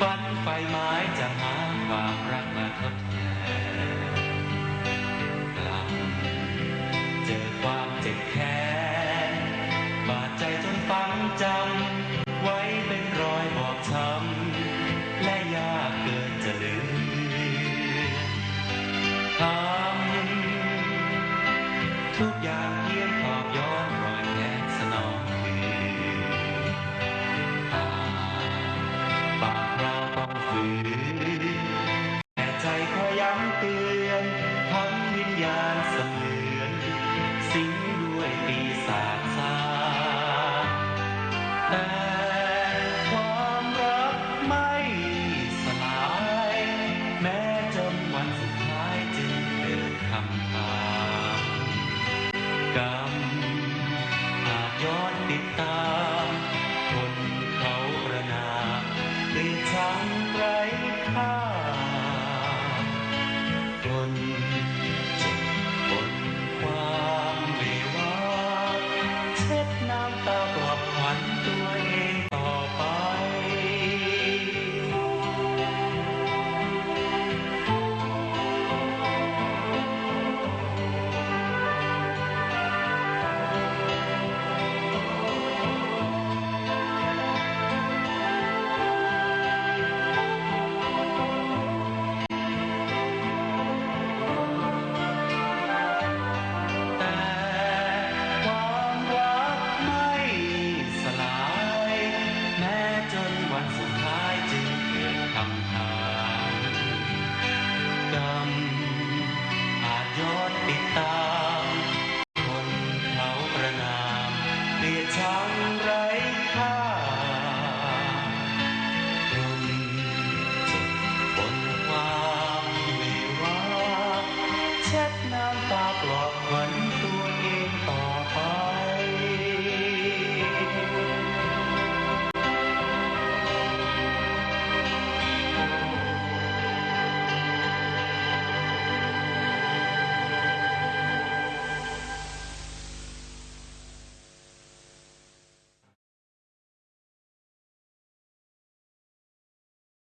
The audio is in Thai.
ฟันไฟไม้จะหาความรักมาทดแทนลัเจอความเจ็บแค้นบาดใจจนฝังจำไว้เป็นรอยบอบช้ำและยากเกินจะลืมทำทุกอย่างเพียง เตือนทำวิญญาณสะเทือนสิ่ง